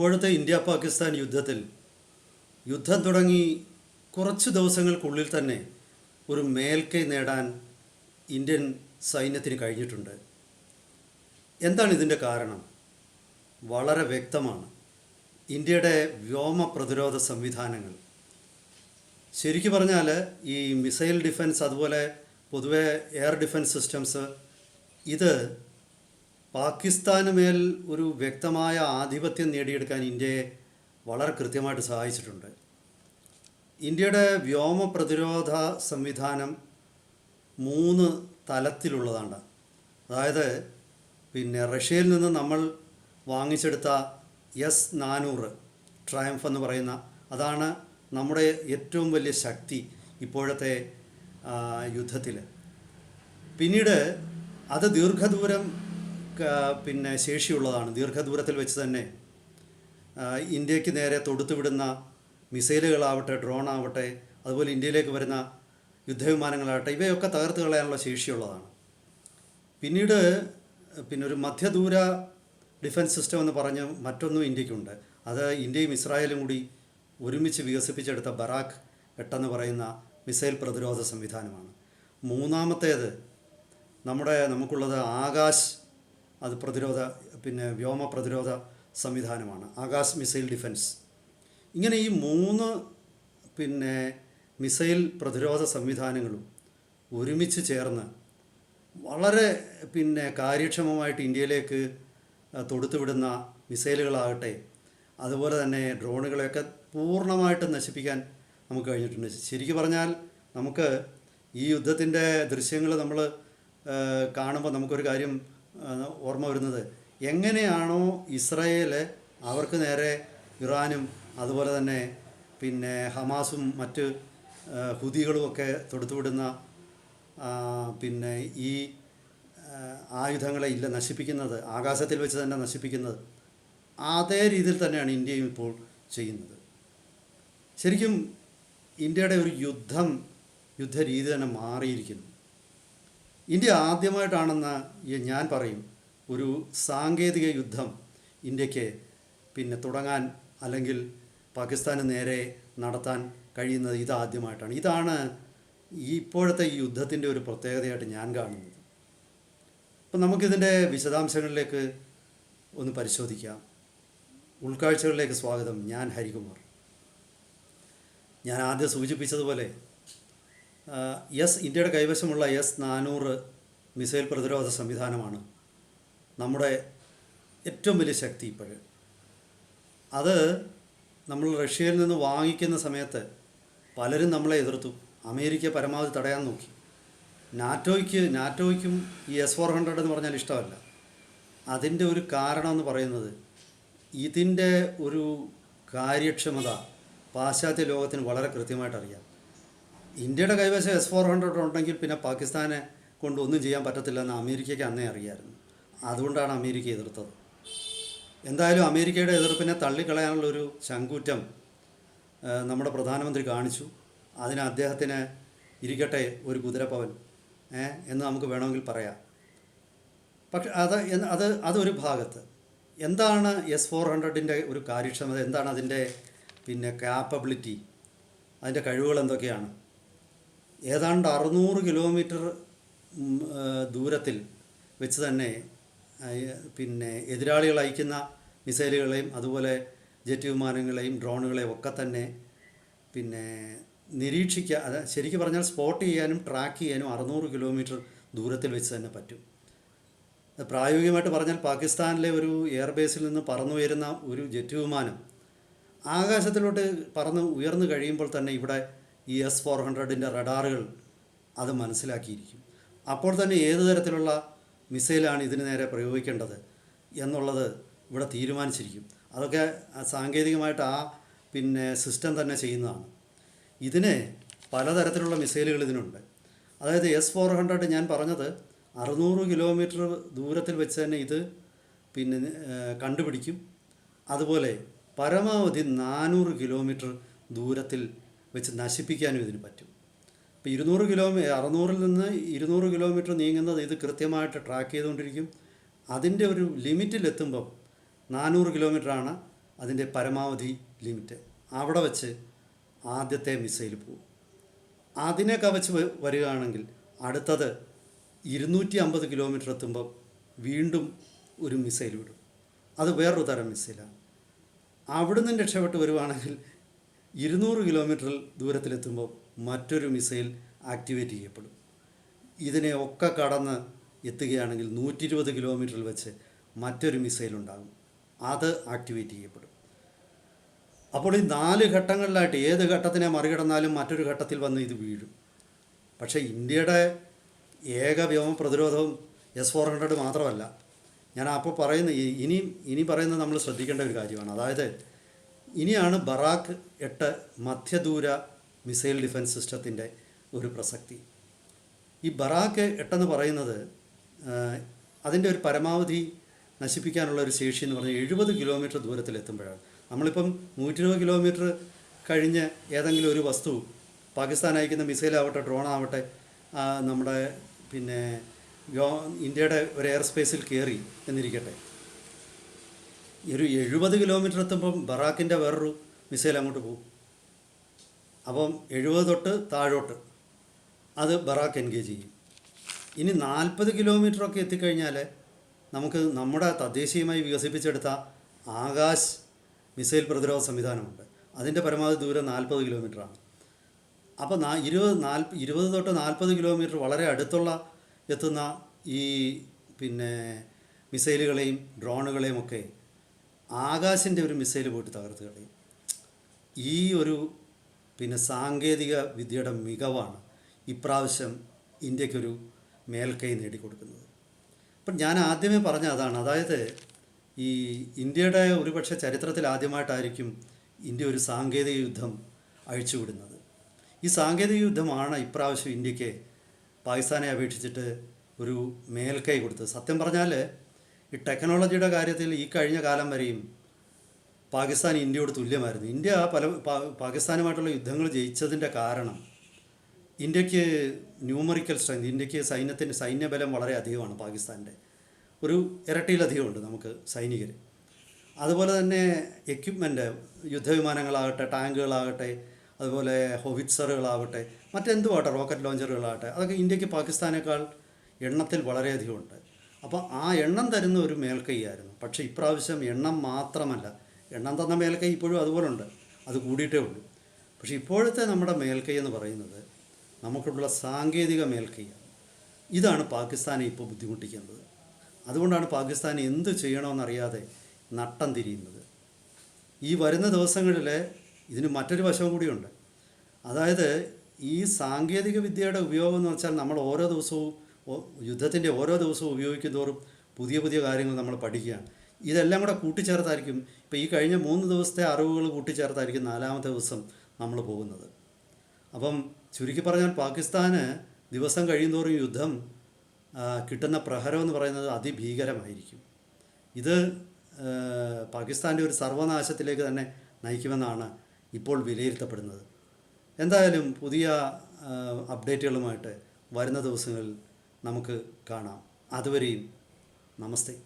ഇപ്പോഴത്തെ ഇന്ത്യ പാകിസ്ഥാൻ യുദ്ധത്തിൽ യുദ്ധം തുടങ്ങി കുറച്ച് ദിവസങ്ങൾക്കുള്ളിൽ തന്നെ ഒരു മേൽക്കൈ നേടാൻ ഇന്ത്യൻ സൈന്യത്തിന് കഴിഞ്ഞിട്ടുണ്ട്. എന്താണ് ഇതിന്റെ കാരണം? വളരെ വ്യക്തമാണ്. ഇന്ത്യയുടെ വ്യോമ പ്രതിരോധ സംവിധാനങ്ങൾ. ശരിക്കു പറഞ്ഞാൽ ഈ മിസൈൽ ഡിഫൻസ് അതുപോലെ പൊതുവെ എയർ ഡിഫൻസ് സിസ്റ്റംസ് ഇത് പാകിസ്ഥാന് മേൽ ഒരു വ്യക്തമായ ആധിപത്യം നേടിയെടുക്കാൻ ഇന്ത്യയെ വളരെ കൃത്യമായിട്ട് സഹായിച്ചിട്ടുണ്ട്. ഇന്ത്യയുടെ വ്യോമ പ്രതിരോധ സംവിധാനം മൂന്ന് തലത്തിലുള്ളതാണ്. അതായത് പിന്നെ റഷ്യയിൽ നിന്ന് നമ്മൾ വാങ്ങിച്ചെടുത്ത എസ് നാനൂറ് ട്രയംഫ് എന്ന് പറയുന്ന അതാണ് നമ്മുടെ ഏറ്റവും വലിയ ശക്തി ഇപ്പോഴത്തെ യുദ്ധത്തിൽ പിന്നീട് അത് ദീർഘദൂരം പിന്നെ ശേഷിയുള്ളതാണ്. ദീർഘദൂരത്തിൽ വെച്ച് തന്നെ ഇന്ത്യയ്ക്ക് നേരെ തൊടുത്തുവിടുന്ന മിസൈലുകളാവട്ടെ ഡ്രോൺ ആവട്ടെ അതുപോലെ ഇന്ത്യയിലേക്ക് വരുന്ന യുദ്ധവിമാനങ്ങളാവട്ടെ ഇവയൊക്കെ തകർത്ത് കളയാനുള്ള ശേഷിയുള്ളതാണ്. പിന്നീട് പിന്നെ ഒരു മധ്യദൂര ഡിഫൻസ് സിസ്റ്റം എന്ന് പറഞ്ഞ് മറ്റൊന്നും ഇന്ത്യക്കുണ്ട്. അത് ഇന്ത്യയും ഇസ്രായേലും കൂടി ഒരുമിച്ച് വികസിപ്പിച്ചെടുത്ത ബറാഖ് എട്ടെന്ന് പറയുന്ന മിസൈൽ പ്രതിരോധ സംവിധാനമാണ്. മൂന്നാമത്തേത് നമ്മുടെ നമുക്കുള്ളത് ആകാശ് അത് പ്രതിരോധ പിന്നെ വ്യോമ പ്രതിരോധ സംവിധാനമാണ്. Akash missile defence. ഇങ്ങനെ ഈ മൂന്ന് പിന്നെ മിസൈൽ പ്രതിരോധ സംവിധാനങ്ങളും ഒരുമിച്ച് ചേർന്ന് വളരെ പിന്നെ കാര്യക്ഷമമായിട്ട് ഇന്ത്യയിലേക്ക് തൊടുത്തുവിടുന്ന മിസൈലുകളാകട്ടെ അതുപോലെ തന്നെ ഡ്രോണുകളെയൊക്കെ പൂർണമായിട്ട് നശിപ്പിക്കാൻ നമുക്ക് കഴിഞ്ഞിട്ടുണ്ട്. ശരിക്കു പറഞ്ഞാൽ നമുക്ക് ഈ യുദ്ധത്തിന്റെ ദൃശ്യങ്ങൾ നമ്മൾ കാണുമ്പോൾ നമുക്കൊരു കാര്യം ഓർമ്മ വരുന്നത്. എങ്ങനെയാണോ ഇസ്രയേൽ അവർക്ക് നേരെ ഇറാനും അതുപോലെ തന്നെ പിന്നെ ഹമാസും മറ്റ് ആ, ഹുതികളുമൊക്കെ തൊടുത്തുവിടുന്ന പിന്നെ ഈ ആയുധങ്ങളെ ഇല്ല നശിപ്പിക്കുന്നത് ആകാശത്തിൽ വെച്ച് തന്നെ നശിപ്പിക്കുന്നത് അതേ രീതിയിൽ തന്നെയാണ് ഇന്ത്യയും ഇപ്പോൾ ചെയ്യുന്നത്. ശരിക്കും ഇന്ത്യയുടെ ഒരു യുദ്ധം യുദ്ധരീതി തന്നെ മാറിയിരിക്കുന്നു. ഇന്ത്യ ആദ്യമായിട്ടാണെന്ന് ഞാൻ പറയും. ഒരു സാങ്കേതിക യുദ്ധം ഇന്ത്യയ്ക്ക് പിന്നെ തുടങ്ങാൻ അല്ലെങ്കിൽ പാകിസ്ഥാന് നേരെ നടത്താൻ കഴിയുന്നത് ഇതാദ്യമായിട്ടാണ് ഇതാണ് ഈ ഇപ്പോഴത്തെ ഈ യുദ്ധത്തിന്റെ ഒരു പ്രത്യേകതയായിട്ട് ഞാൻ കാണുന്നത്. അപ്പം നമുക്കിതിന്റെ വിശദാംശങ്ങളിലേക്ക് ഒന്ന് പരിശോധിക്കാം. ഉൾക്കാഴ്ചകളിലേക്ക് സ്വാഗതം. ഞാൻ ഹരികുമാർ. ഞാൻ ആദ്യം സൂചിപ്പിച്ചതുപോലെ എസ് ഇന്ത്യയുടെ കൈവശമുള്ള എസ് നാനൂറ് മിസൈൽ പ്രതിരോധ സംവിധാനമാണ് നമ്മുടെ ഏറ്റവും വലിയ ശക്തി ഇപ്പോഴ്. അത് നമ്മൾ റഷ്യയിൽ നിന്ന് വാങ്ങിക്കുന്ന സമയത്ത് പലരും നമ്മളെ എതിർത്തു. അമേരിക്ക പരമാവധി തടയാൻ നോക്കി. നാറ്റോയ്ക്ക് നാറ്റോയ്ക്കും ഈ എസ് ഫോർ ഹൺഡ്രഡ് എന്ന് പറഞ്ഞാൽ ഇഷ്ടമല്ല. അതിന്റെ ഒരു കാരണം എന്ന് പറയുന്നത് ഇതിന്റെ ഒരു കാര്യക്ഷമത പാശ്ചാത്യ ലോകത്തിന് വളരെ കൃത്യമായിട്ട് അറിയാം. ഇന്ത്യയുടെ കൈവശം എസ് ഫോർ ഹൺഡ്രഡ് ഉണ്ടെങ്കിൽ പിന്നെ പാകിസ്ഥാനെ കൊണ്ട് ഒന്നും ചെയ്യാൻ പറ്റത്തില്ലെന്ന് അമേരിക്കയ്ക്ക് അന്നേ അറിയായിരുന്നു. അതുകൊണ്ടാണ് അമേരിക്ക എതിർത്തത്. എന്തായാലും അമേരിക്കയുടെ എതിർപ്പിനെ തള്ളിക്കളയാനുള്ളൊരു ചങ്കൂറ്റം ആ, നമ്മുടെ പ്രധാനമന്ത്രി കാണിച്ചു. അതിന് അദ്ദേഹത്തിന് ഇരിക്കട്ടെ ഒരു കുതിരപ്പവൻ എന്ന് നമുക്ക് വേണമെങ്കിൽ പറയാം. പക്ഷെ അത് അത് അതൊരു ഭാഗത്ത്. എന്താണ് എസ് ഫോർ ഹൺഡ്രഡിന്റെ ഒരു കാര്യക്ഷമത? എന്താണ് അതിന്റെ പിന്നെ കാപ്പബിലിറ്റി അതിന്റെ കഴിവുകൾ എന്തൊക്കെയാണ്? ഏതാണ്ട് അറുന്നൂറ് കിലോമീറ്റർ ദൂരത്തിൽ വെച്ച് തന്നെ പിന്നെ എതിരാളികൾ അയക്കുന്ന മിസൈലുകളെയും അതുപോലെ ജെറ്റ് വിമാനങ്ങളെയും ഡ്രോണുകളെയും ഒക്കെ തന്നെ പിന്നെ നിരീക്ഷിക്കുക അത് ശരിക്കും പറഞ്ഞാൽ സ്പോട്ട് ചെയ്യാനും ട്രാക്ക് ചെയ്യാനും അറുന്നൂറ് കിലോമീറ്റർ ദൂരത്തിൽ വെച്ച് തന്നെ പറ്റും. പ്രായോഗികമായിട്ട് പറഞ്ഞാൽ പാകിസ്ഥാനിലെ ഒരു എയർബേസിൽ നിന്ന് പറന്നു വരുന്ന ഒരു ജെറ്റ് വിമാനം ആകാശത്തിലോട്ട് പറന്ന് ഉയർന്നു കഴിയുമ്പോൾ തന്നെ ഇവിടെ ഈ എസ് ഫോർ ഹൺഡ്രഡിന്റെ റഡാറുകൾ അത് മനസ്സിലാക്കിയിരിക്കും. അപ്പോൾ തന്നെ ഏത് തരത്തിലുള്ള മിസൈലാണ് ഇതിന് നേരെ പ്രയോഗിക്കേണ്ടത് എന്നുള്ളത് ഇവിടെ തീരുമാനിച്ചിരിക്കും. അതൊക്കെ സാങ്കേതികമായിട്ട് ആ പിന്നെ സിസ്റ്റം തന്നെ ചെയ്യുന്നതാണ്. ഇതിന് പലതരത്തിലുള്ള മിസൈലുകൾ ഇതിനുണ്ട്. അതായത് എസ് ഫോർ ഹൺഡ്രഡ് ഞാൻ പറഞ്ഞത് അറുന്നൂറ് കിലോമീറ്റർ ദൂരത്തിൽ വെച്ച് തന്നെ ഇത് പിന്നെ കണ്ടുപിടിക്കും. അതുപോലെ പരമാവധി നാനൂറ് കിലോമീറ്റർ ദൂരത്തിൽ വെച്ച് നശിപ്പിക്കാനും ഇതിന് പറ്റും. ഇപ്പോൾ ഇരുന്നൂറ് കിലോമീ അറുന്നൂറിൽ നിന്ന് ഇരുന്നൂറ് കിലോമീറ്റർ നീങ്ങുന്നത് ഇത് കൃത്യമായിട്ട് ട്രാക്ക് ചെയ്തുകൊണ്ടിരിക്കും. അതിന്റെ ഒരു ലിമിറ്റിലെത്തുമ്പം നാനൂറ് കിലോമീറ്ററാണ് അതിന്റെ പരമാവധി ലിമിറ്റ് അവിടെ വെച്ച് ആദ്യത്തെ മിസൈൽ പോകും. അതിനെ കവച്ച് വരികയാണെങ്കിൽ അടുത്തത് ഇരുന്നൂറ്റി അമ്പത് കിലോമീറ്റർ എത്തുമ്പം വീണ്ടും ഒരു മിസൈൽ വിടും. അത് വേറൊരു തരം മിസൈലാണ് അവിടുന്ന് രക്ഷപ്പെട്ട് വരുവാണെങ്കിൽ ഇരുന്നൂറ് കിലോമീറ്റർ ദൂരത്തിലെത്തുമ്പോൾ മറ്റൊരു മിസൈൽ ആക്ടിവേറ്റ് ചെയ്യപ്പെടും. ഇതിനെ ഒക്കെ കടന്ന് എത്തുകയാണെങ്കിൽ നൂറ്റി ഇരുപത് കിലോമീറ്ററിൽ വെച്ച് മറ്റൊരു മിസൈൽ ഉണ്ടാകും. അത് ആക്ടിവേറ്റ് ചെയ്യപ്പെടും. അപ്പോൾ ഈ നാല് ഘട്ടങ്ങളിലായിട്ട് ഏത് ഘട്ടത്തിനെ മറികടന്നാലും മറ്റൊരു ഘട്ടത്തിൽ വന്ന് ഇത് വീഴും. പക്ഷേ ഇന്ത്യയുടെ ഏക വ്യോമ പ്രതിരോധവും എസ് ഫോർ ഹൺഡ്രഡ് മാത്രമല്ല. ഞാൻ അപ്പോൾ പറയുന്ന ഈ- ഇനി ഇനി പറയുന്നത് നമ്മൾ ശ്രദ്ധിക്കേണ്ട ഒരു കാര്യമാണ്. അതായത് ഇനിയാണ് ബറാക്ക് എട്ട് മധ്യദൂര മിസൈൽ ഡിഫൻസ് സിസ്റ്റത്തിന്റെ ഒരു പ്രസക്തി. ഈ ബറാക്ക് എട്ടെന്ന് പറയുന്നത് അതിന്റെ ഒരു പരമാവധി നശിപ്പിക്കാനുള്ള ഒരു ശേഷി എന്ന് പറഞ്ഞാൽ എഴുപത് കിലോമീറ്റർ ദൂരത്തിലെത്തുമ്പോഴാണ്. നമ്മളിപ്പം നൂറ്റി ഇരുപത് കിലോമീറ്റർ കഴിഞ്ഞ് ഏതെങ്കിലും ഒരു വസ്തു പാകിസ്ഥാൻ അയക്കുന്ന മിസൈലാവട്ടെ ഡ്രോൺ ആവട്ടെ നമ്മുടെ പിന്നെ ഇന്ത്യയുടെ ഒരു എയർ സ്പേസിൽ കയറി എന്നിരിക്കട്ടെ. ഒരു എഴുപത് കിലോമീറ്റർ എത്തുമ്പം ബറാക്കിന്റെ വേറൊരു മിസൈൽ അങ്ങോട്ട് പോകും. അപ്പം എഴുപത് തൊട്ട് താഴോട്ട് അത് ബറാക്ക് എൻഗേജ് ചെയ്യും. ഇനി നാൽപ്പത് കിലോമീറ്ററൊക്കെ എത്തിക്കഴിഞ്ഞാൽ നമുക്ക് നമ്മുടെ തദ്ദേശീയമായി വികസിപ്പിച്ചെടുത്ത ആകാശ് മിസൈൽ പ്രതിരോധ സംവിധാനമുണ്ട്. അതിന്റെ പരമാവധി ദൂരം നാൽപ്പത് കിലോമീറ്ററാണ് അപ്പോൾ നാ ഇരുപത് നാൽപ്പ ഇരുപത് തൊട്ട് നാൽപ്പത് കിലോമീറ്റർ വളരെ അടുത്തുള്ള എത്തുന്ന ഈ പിന്നെ മിസൈലുകളെയും ഡ്രോണുകളെയും ഒക്കെ ആകാശിന്റെ ഒരു മിസൈൽ പോയിട്ട് തകർത്ത് കളയും. ഈ ഒരു പിന്നെ സാങ്കേതിക വിദ്യയുടെ മികവാണ് ഇപ്രാവശ്യം ഇന്ത്യക്കൊരു മേൽക്കൈ നേടിക്കൊടുക്കുന്നത്. അപ്പം ഞാൻ ആദ്യമേ പറഞ്ഞ അതാണ്. അതായത് ഈ ഇന്ത്യയുടെ ഒരുപക്ഷെ ചരിത്രത്തിൽ ആദ്യമായിട്ടായിരിക്കും ഇന്ത്യ ഒരു സാങ്കേതിക യുദ്ധം അഴിച്ചുവിടുന്നത്. ഈ സാങ്കേതിക യുദ്ധമാണ് ഇപ്രാവശ്യം ഇന്ത്യയ്ക്ക് പാകിസ്ഥാനെ അപേക്ഷിച്ചിട്ട് ഒരു മേൽക്കൈ കൊടുത്തത്. സത്യം പറഞ്ഞാൽ ഈ ടെക്നോളജിയുടെ കാര്യത്തിൽ ഈ കഴിഞ്ഞ കാലം വരെയും പാകിസ്ഥാൻ ഇന്ത്യയോട് തുല്യമായിരുന്നു. ഇന്ത്യ പല പാകിസ്ഥാനുമായിട്ടുള്ള യുദ്ധങ്ങൾ ജയിച്ചതിന്റെ കാരണം ഇന്ത്യയ്ക്ക് ന്യൂമറിക്കൽ സ്ട്രെങ്ത് ഇന്ത്യയ്ക്ക് സൈന്യത്തിന്റെ സൈന്യബലം വളരെ അധികമാണ് പാകിസ്ഥാന്റെ. ഒരു ഇരട്ടിയിലധികമുണ്ട് നമുക്ക് സൈനികർ. അതുപോലെ തന്നെ എക്യുപ്മെന്റ് യുദ്ധവിമാനങ്ങളാകട്ടെ ടാങ്കുകളാകട്ടെ അതുപോലെ ഹൊവിറ്റ്സറുകളാവട്ടെ മറ്റെന്തുമാകട്ടെ റോക്കറ്റ് ലോഞ്ചറുകളാകട്ടെ അതൊക്കെ ഇന്ത്യയ്ക്ക് പാകിസ്ഥാനേക്കാൾ എണ്ണത്തിൽ വളരെയധികമുണ്ട്. അപ്പോൾ ആ എണ്ണം തരുന്ന ഒരു മേൽക്കൈയായിരുന്നു. പക്ഷേ ഇപ്രാവശ്യം എണ്ണം മാത്രമല്ല. എണ്ണം തന്ന മേൽക്കൈ ഇപ്പോഴും അതുപോലെ ഉണ്ട്. അത് കൂടിയിട്ടേ ഉള്ളൂ. പക്ഷേ ഇപ്പോഴത്തെ നമ്മുടെ മേൽക്കൈ എന്ന് പറയുന്നത് നമുക്കുള്ള സാങ്കേതിക മേൽക്കൈയാണ്. ഇതാണ് പാകിസ്ഥാനെ ഇപ്പോൾ ബുദ്ധിമുട്ടിക്കുന്നത്. അതുകൊണ്ടാണ് പാകിസ്ഥാൻ എന്ത് ചെയ്യണമെന്നറിയാതെ നട്ടം തിരിയുന്നത്. ഈ വരുന്ന ദിവസങ്ങളിൽ ഇതിന് മറ്റൊരു വശവും കൂടിയുണ്ട്. അതായത് ഈ സാങ്കേതിക വിദ്യയുടെ ഉപയോഗം എന്ന് വെച്ചാൽ നമ്മൾ ഓരോ ദിവസവും യുദ്ധത്തിന്റെ ഓരോ ദിവസവും ഉപയോഗിക്കും തോറും പുതിയ പുതിയ കാര്യങ്ങൾ നമ്മൾ പഠിക്കുകയാണ്. ഇതെല്ലാം കൂടെ കൂട്ടിച്ചേർത്തായിരിക്കും ഇപ്പോൾ ഈ കഴിഞ്ഞ മൂന്ന് ദിവസത്തെ അറിവുകൾ കൂട്ടിച്ചേർത്തായിരിക്കും നാലാമത്തെ ദിവസം നമ്മൾ പോകുന്നത്. അപ്പം ചുരുക്കി പറഞ്ഞാൽ പാകിസ്ഥാന് ദിവസം കഴിയുന്തോറും യുദ്ധം കിട്ടുന്ന പ്രഹരം എന്ന് പറയുന്നത് അതിഭീകരമായിരിക്കും. ഇത് പാകിസ്ഥാന്റെ ഒരു സർവനാശത്തിലേക്ക് തന്നെ നയിക്കുമെന്നാണ് ഇപ്പോൾ വിലയിരുത്തപ്പെടുന്നത്. എന്തായാലും പുതിയ അപ്ഡേറ്റുകളുമായിട്ട് വരുന്ന ദിവസങ്ങളിൽ നമുക്ക് കാണാം. അതുവരെയും നമസ്തേ.